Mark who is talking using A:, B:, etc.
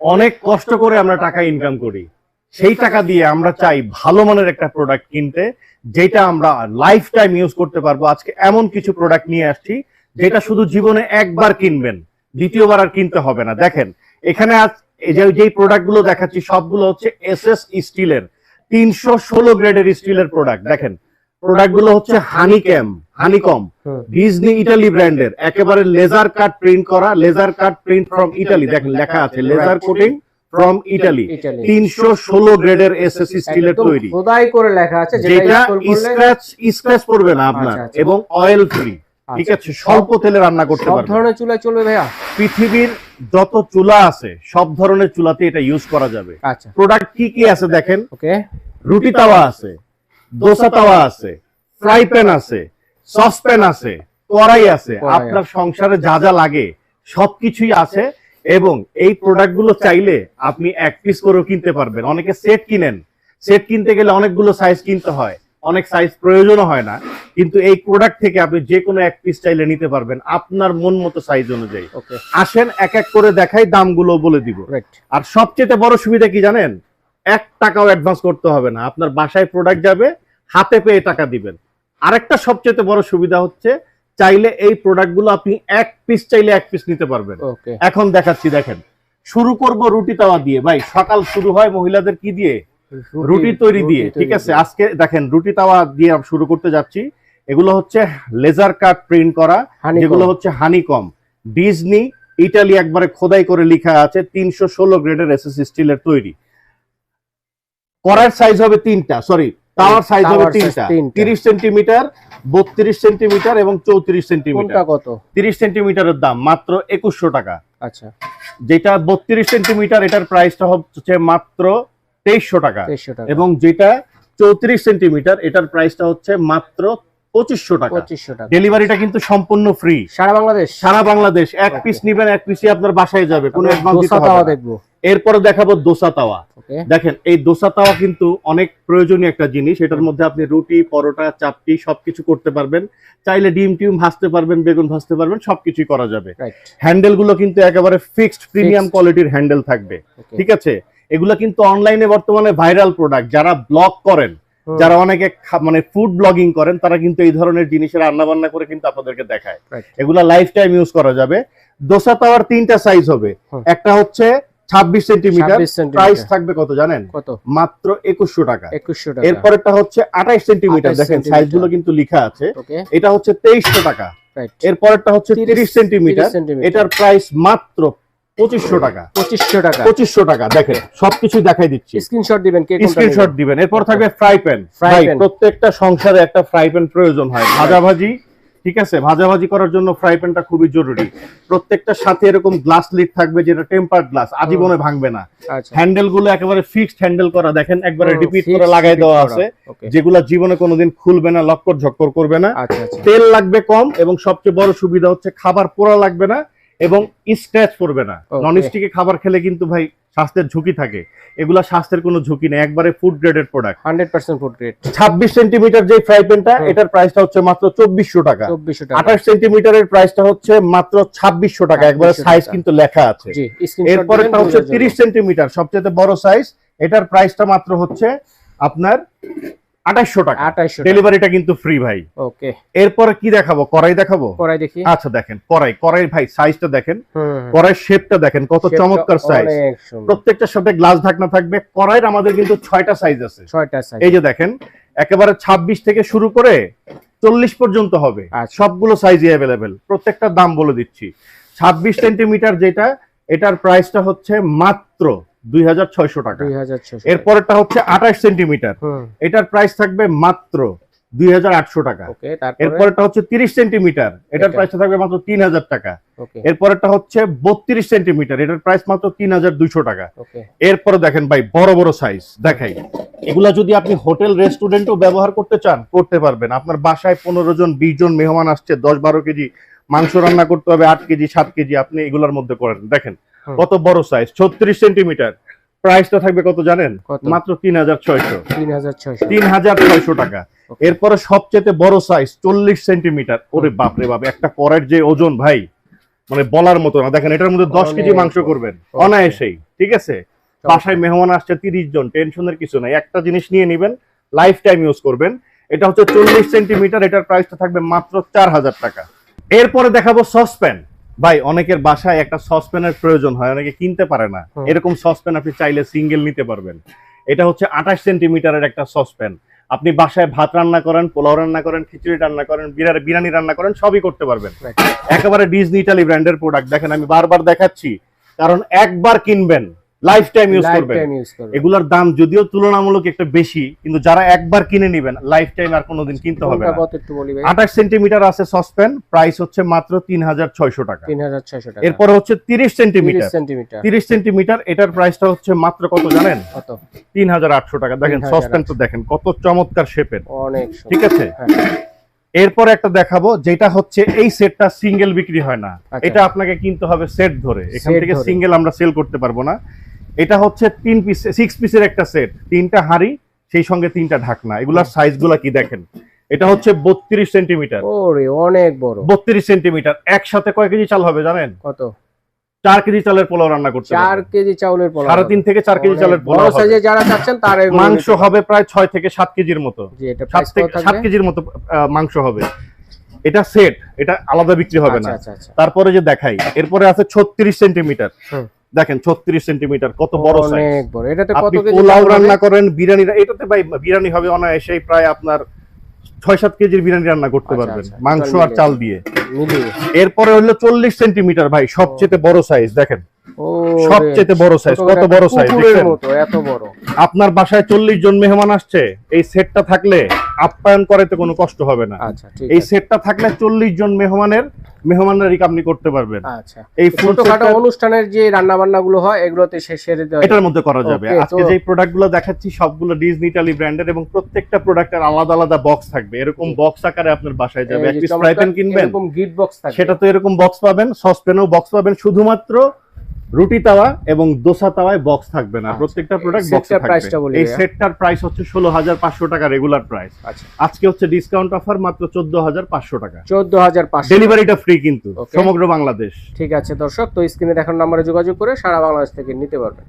A: অনেক কষ্ট করে আমরা টাকা ইনকাম করি। সেই টাকা দিয়ে আমরা চাই ভালো মানের একটা প্রোডাক্ট কিনতে, যেটা আমরা লাইফ টাইম ইউজ করতে পারব। আজকে এমন কিছু প্রোডাক্ট নিয়ে আসছি, যেটা শুধু জীবনে একবার কিনবেন, দ্বিতীয়বার আর কিনতে হবে না। দেখেন, এখানে আজ যে, যেই প্রোডাক্টগুলো দেখাচ্ছি, সবগুলো হচ্ছে এস এস স্টিলের তিনশো ষোলো গ্রেডের স্টিলের প্রোডাক্ট দেখেন প্রোডাক্টগুলো হচ্ছে হানিক্যাম হানিকম। ডিজনি ইটালি ব্র্যান্ডের একেবারে লেজার কাট প্রিন্ট করা laser cut print from Italy দেখেন লেখা আছে লেজার কোটিং ফ্রম ইটালি তিনশো ষোলো গ্রেডের এস এস স্টিলের তৈরি।
B: খোদাই করে লেখা আছে যেটা
A: স্ক্র্যাচ স্ক্র্যাচ পড়বে না আপনার
B: আচ্ছা, আচ্ছা।
A: এবং অয়েল ফ্রি ঠিক আছে স্বল্প তেলে রান্না করতে
B: সব ধরনের চুলায় চলবে ভাইয়া?
A: পৃথিবীর যত চুলা আছে সব ধরনের চুলাতে এটা ইউজ করা যাবে।
B: আচ্ছা।
A: প্রোডাক্ট কি কি আছে দেখেন?
B: ওকে
A: রুটি তাওয়া আছে। দোসা তাওয়া আছে ফ্রাই প্যান আছে সসপ্যান আছে কড়াই আছে। আপনার সংসারে যা যা লাগে সবকিছুই আছে এবং এই প্রোডাক্টগুলো চাইলে আপনি এক পিস করেও কিনতে পারবেন। অনেকে সেট কিনেন। সেট কিনতে গেলে অনেকগুলো সাইজ কিনতে হয়। অনেক সাইজ প্রয়োজনও হয় না। কিন্তু এই প্রোডাক্ট থেকে আপনি যে কোনো এক পিস চাইলে নিতে পারবেন আপনার মন মতো সাইজ অনুযায়ী। আসেন এক এক করে দেখাই দামগুলো বলে দিব।
B: রাইট
A: আর সবচেয়ে বড় সুবিধা কি জানেন? এক টাকাও অ্যাডভান্স করতে হবে না। আপনার বাসায় প্রোডাক্ট যাবে হাতে পেয়ে টাকা দিবেন। আরেকটা সবচেয়ে বড় সুবিধা হচ্ছে চাইলে এই প্রোডাক্টগুলো আপনি এক পিস চাইলে এক পিস নিতে পারবেন। এখন দেখাচ্ছি দেখেন। শুরু করব রুটি তাওয়া দিয়ে। ভাই সকাল শুরু হয় মহিলাদের কি দিয়ে? রুটি তৈরি দিয়ে। ঠিক আছে আজকে দেখেন রুটি তাওয়া দিয়ে শুরু করতে যাচ্ছি। এগুলো হচ্ছে লেজার কাট প্রিন্ট করা যেগুলো হচ্ছে হানিকম ডিজনি ইটালি একবারে খোদাই করে লেখা আছে তিনশো ষোলো গ্রেডের এস এস স্টিলের তৈরি। করার সাইজ হবে তিনটা সরি টাওয়ার সাইজ হবে তিনটা। তিরিশ সেন্টিমিটার বত্রিশ সেন্টিমিটার এবং চৌত্রিশ সেন্টিমিটার
B: কত?
A: তিরিশ সেন্টিমিটারের দাম মাত্র একুশশো টাকা।
B: আচ্ছা।
A: যেটা বত্রিশ সেন্টিমিটার এটার প্রাইসটা হচ্ছে মাত্র তেইশশো টাকা। এবং যেটা চৌত্রিশ সেন্টিমিটার এটার প্রাইসটা হচ্ছে মাত্র পঁচিশশো টাকা।
B: পঁচিশশো টাকা।
A: ডেলিভারিটা কিন্তু সম্পূর্ণ ফ্রি
B: সারা বাংলাদেশ?
A: সারা বাংলাদেশ। এক. পিস নিবেন এক পিসই আপনার বাসায় যাবে। কোনো
B: তাওয়া দেখব।
A: এরপরে দেখাবো দোসা তাওয়া। দেখেন এই দোসা তাওয়া কিন্তু অনেক প্রয়োজনীয় একটা জিনিস। এটার মধ্যে আপনি রুটি পরোটা চাপটি সবকিছু করতে পারবেন। চাইলে ডিম টিম ভাজতে পারবেন বেগুন ভাজতে পারবেন সবকিছুই করা যাবে।
B: রাইট
A: হ্যান্ডেলগুলো কিন্তু একেবারে ফিক্সড প্রিমিয়াম কোয়ালিটির হ্যান্ডেল থাকবে। ঠিক আছে? এগুলো কিন্তু অনলাইনে বর্তমানে ভাইরাল প্রোডাক্ট যারা ব্লগ করেন যারা অনেকে মানে ফুড ব্লগিং করেন তারা কিন্তু এই ধরনের জিনিসের রান্না বান্না করে কিন্তু আপনাদেরকে দেখায়. এগুলা লাইফ টাইম ইউজ করা যাবে। দোসা তাওয়ার তিনটা সাইজ হবে। একটা হচ্ছে ছাব্বিশ সেন্টিমিটার
B: 26
A: প্রাইস থাকবে কত জানেন?
B: কত?
A: মাত্র একুশশো টাকা। এরপরেরটা হচ্ছে আঠাইশ সেন্টিমিটার দেখেন সাইজগুলো কিন্তু লেখা আছে। এটা হচ্ছে তেইশশো টাকা। এরপরেরটা হচ্ছে তিরিশ সেন্টিমিটার এটার প্রাইস মাত্র পঁচিশশো টাকা।
B: পঁচিশশো টাকা।
A: পঁচিশশো টাকা দেখেন সবকিছু দেখাই দিচ্ছি।
B: স্ক্রিনশট দিবেন কে কোনটা
A: স্ক্রিনশট দিবেন। এরপর থাকবে ফ্রাই প্যান ফ্রাই প্রত্যেকটা সংসারে একটা ফ্রাই প্যান প্রয়োজন হয়। ভাজাভাজি ঠিক আছে? ভাজাভাজি করার জন্য ফ্রাই প্যানটা খুবই জরুরি। প্রত্যেকটার সাথে এরকম গ্লাস লিড থাকবে যেটা টেম্পার গ্লাস আজীবনে ভাঙবে না।
B: আচ্ছা।
A: হ্যান্ডেলগুলো একেবারে ফিক্সড হ্যান্ডেল করা। দেখেন একবারে রিপিট করে লাগাই দেওয়া আছে। যেগুলা জীবনে কোনোদিন খুলবে না লক্কর ঝক্কর করবে না।
B: আচ্ছা আচ্ছা।
A: তেল লাগবে কম এবং সবচেয়ে বড় সুবিধা হচ্ছে খাবার পোড়া লাগবে না। এবং স্ক্র্যাচ পড়বে না. নন স্টিকে খাবার খেলে কিন্তু ভাই স্বাস্থ্যের ঝুঁকি থাকে। এগুলা স্বাস্থ্যের কোনো ঝুঁকি নেই। একবারে food graded product
B: hundred percent food grade
A: ছাব্বিশ সেন্টিমিটার যে ফ্রাই প্যানটা। এটার প্রাইসটা হচ্ছে মাত্র চব্বিশশো টাকা। আঠাশ সেন্টিমিটারের প্রাইসটা হচ্ছে মাত্র ছাব্বিশশো টাকা। একবারে সাইজ কিন্তু লেখা আছে। এরপরেরটা হচ্ছে তিরিশ সেন্টিমিটার সবচেয়ে বড় সাইজ এটার প্রাইসটা মাত্র হচ্ছে আপনার আঠাশশো টাকা।
B: আঠাইশশো
A: ডেলিভারিটা কিন্তু ফ্রি ভাই।
B: ওকে
A: এরপরে কি দেখাবো? কড়াই দেখাবো?
B: করাই দেখি।
A: আচ্ছা দেখেন কড়াই। কড়াই ভাই সাইজটা দেখেন। কড়াইয়ের শেপটা দেখেন কত চমৎকার সাইজ প্রত্যেকটার সাথে গ্লাস ঢাকনা থাকবে। কড়াইয়ের আমাদের কিন্তু ছয়টা সাইজ আছে।
B: ছয়টা সাইজ
A: এই যে দেখেন একেবারে ২৬ থেকে শুরু করে চল্লিশ পর্যন্ত হবে।
B: আচ্ছা।
A: সবগুলো সাইজই অ্যাভেলেবেল প্রত্যেকটার দাম বলে দিচ্ছি। ছাব্বিশ সেন্টিমিটার যেটা এটার প্রাইসটা হচ্ছে মাত্র দুই হাজার ছয়শো টাকা।
B: দুই হাজার ছশো
A: এরপরেরটা হচ্ছে আঠাশ সেন্টিমিটার।
B: হুম।
A: এটার প্রাইস থাকবে মাত্র দুই হাজার আটশো টাকা।
B: ওকে তারপরে?
A: এরপরেরটা হচ্ছে তিরিশ সেন্টিমিটার। এটার। প্রাইসটা থাকবে মাত্র তিন হাজার টাকা।
B: ওকে।
A: এরপরেরটা হচ্ছে বত্রিশ সেন্টিমিটার। এটার প্রাইস মাত্র তিন হাজার দুইশো টাকা।
B: ওকে।
A: এরপরে দেখেন ভাই বড় বড় সাইজ দেখাই। এগুলা যদি আপনি হোটেল রেস্টুরেন্টও ব্যবহার করতে চান করতে পারবেন। আপনার বাসায় পনেরো জন বিশ জন মেহমান আসছে দশ বারো কেজি মাংস রান্না করতে হবে আট কেজি সাত কেজি আপনি এগুলোর মধ্যে করেন। দেখেন। কত বড় সাইজ ছত্রিশ সেন্টিমিটার প্রাইসটা থাকবে কত জানেন? মাত্র তিন হাজার ছয়শো।
B: তিন হাজার ছয়শো।
A: টাকা। এরপরে সবচেয়ে বড় সাইজ চল্লিশ সেন্টিমিটার ওরে বাপরে বাপ একটা করের যে ওজন ভাই মানে বলার মতো না। দেখেন এটার মধ্যে দশ কেজি মাংস করবেন। অনায়াসেই ঠিক আছে? বাসায় মেহমান আসছে তিরিশ জন টেনশনের কিছু নাই। একটা জিনিস নিয়ে নেবেন লাইফ টাইম ইউজ করবেন। এটা হচ্ছে চল্লিশ সেন্টিমিটার এটার প্রাইসটা থাকবে মাত্র চার হাজার টাকা। এরপরে দেখাবো সসপ্যান। ভাই অনেকের বাসায় একটা সসপ্যানের প্রয়োজন হয় অনেকে কিনতে পারে না। এরকম সসপ্যান আপনি চাইলে সিঙ্গেল নিতে পারবেন। এটা হচ্ছে আঠাশ সেন্টিমিটারের একটা সসপ্যান। আপনি বাসায় ভাত রান্না করেন পোলাও রান্না করেন খিচুড়ি রান্না করেন বিরিয়ানি বিরিয়ানি রান্না করেন সবই করতে পারবেন। একেবারে ডিজনি ইটালি ব্র্যান্ডের প্রোডাক্ট দেখেন আমি বারবার দেখাচ্ছি কারণ একবার কিনবেন। লাইফ টাইম ইউজ করবেন। এগুলোর দাম যদিও তুলনামূলক একটু বেশি কিন্তু যারা একবার কিনে নেবেন লাইফ টাইম আর কোনোদিন কিনতে হবে না। আঠাশ সেন্টিমিটার আছে সসপ্যান প্রাইস হচ্ছে মাত্র তিন হাজার ছয়শো টাকা।
B: 3600 টাকা।
A: এরপরে হচ্ছে তিরিশ সেন্টিমিটার।
B: সেন্টিমিটার।
A: তিরিশ সেন্টিমিটার এটার প্রাইসটা হচ্ছে মাত্র কত জানেন?
B: কত?
A: তিন হাজার আটশো টাকা। দেখেন
B: 3,800
A: সসপ্যান তো দেখেন কত চমৎকার শেপের
B: অনেক
A: ঠিক আছে?
B: হ্যাঁ।
A: এরপর একটা দেখাবো যেটা হচ্ছে এই সেটটা সিঙ্গেল বিক্রি হয় না।
B: আচ্ছা।
A: এটা আপনাকে কিনতে হবে সেট ধরে। এখান থেকে সিঙ্গেল আমরা সেল করতে পারব না। এটা হচ্ছে তিন পিস সিক্স পিসের একটা সেট তিনটা হাড়ি সেই সঙ্গে তিনটা ঢাকনা। এগুলার সাইজগুলা কি দেখেন? এটা হচ্ছে বত্রিশ সেন্টিমিটার
B: অনেক বড়।
A: বত্রিশ সেন্টিমিটার একসাথে কয় কেজি চাল হবে জানেন?
B: কত?
A: চার কেজি চালের পোলাও রান্না করতে
B: চার কেজি চাউলের পোলাও
A: সাড়ে তিন থেকে চার কেজি চালের পোলাও
B: সাইজে যারা চাচ্ছেন তারা
A: মাংস হবে প্রায় ছয় থেকে সাত কেজির মতো। সাত কেজির মতো মাংস হবে। এটা সেট এটা আলাদা বিক্রি হবে না।
B: আচ্ছা আচ্ছা আচ্ছা।
A: তারপরে যে দেখাই এরপরে আছে ছত্রিশ সেন্টিমিটার। দেখেন ছত্রিশ সেন্টিমিটার কত বড় সাইজ
B: অনেক বড়। এটাতে কত কেজি
A: পোলাও রান্না করেন বিরিয়ানি এটাতে ভাই বিরিয়ানি হবে অনায়াসে প্রায় আপনার ছয় সাত কেজির বিরিয়ানি রান্না করতে
B: আচ্ছা,
A: পারবেন
B: আচ্ছা,
A: মাংস আর চাল দিয়ে। এরপরে হলো চল্লিশ সেন্টিমিটার ভাই সবচেয়ে বড় সাইজ দেখেন। সবচেয়ে বড় সাইজ কত বড় সাইজ
B: এত বড়।
A: আপনার বাসায় চল্লিশ জন মেহমান আসছে এই সেটটা থাকলে আপ্যায়ন করাতে কোনো কষ্ট হবে না।
B: আচ্ছা
A: এই সেটটা থাকলে চল্লিশ জন মেহমানের আপনি করতে পারবেন।
B: আচ্ছা।
A: এই
B: ছোটখাটো অনুষ্ঠানের যে রান্না বান্না গুলো হয় এগুলোতে সে সেরে দেওয়া
A: এটার মধ্যে করা যাবে। আজকে
B: তো-
A: যে প্রোডাক্টগুলো দেখাচ্ছি সবগুলো ডিজনি ইটালি ব্র্যান্ডের এবং প্রত্যেকটা প্রোডাক্টের আলাদা আলাদা বক্স থাকবে। এরকম বক্স আকারে আপনার বাসায় যাবে। কিনবেন।
B: এরকম গিফট বক্স
A: সেটা তো এরকম বক্স পাবেন বক্স পাবেন। শুধুমাত্র রুটি তাওয়া এবং দোসা তাওয়ায় বক্স থাকবে না।
B: আচ্ছা।
A: প্রত্যেকটা প্রোডাক্ট বক্স থাকবে। এই। সেটটার প্রাইস হচ্ছে ষোলো হাজার পাঁচশো টাকা রেগুলার প্রাইস
B: আচ্ছা।
A: আজকে হচ্ছে ডিসকাউন্ট অফার মাত্র চোদ্দ হাজার পাঁচশো টাকা।
B: চোদ্দ হাজার পাঁচশো।
A: ডেলিভারিটা ফ্রি কিন্তু সমগ্র বাংলাদেশ।
B: ঠিক আছে দর্শক তো স্ক্রিনে দেখানো নম্বরে যোগাযোগ করে সারা বাংলাদেশ থেকে নিতে পারবেন।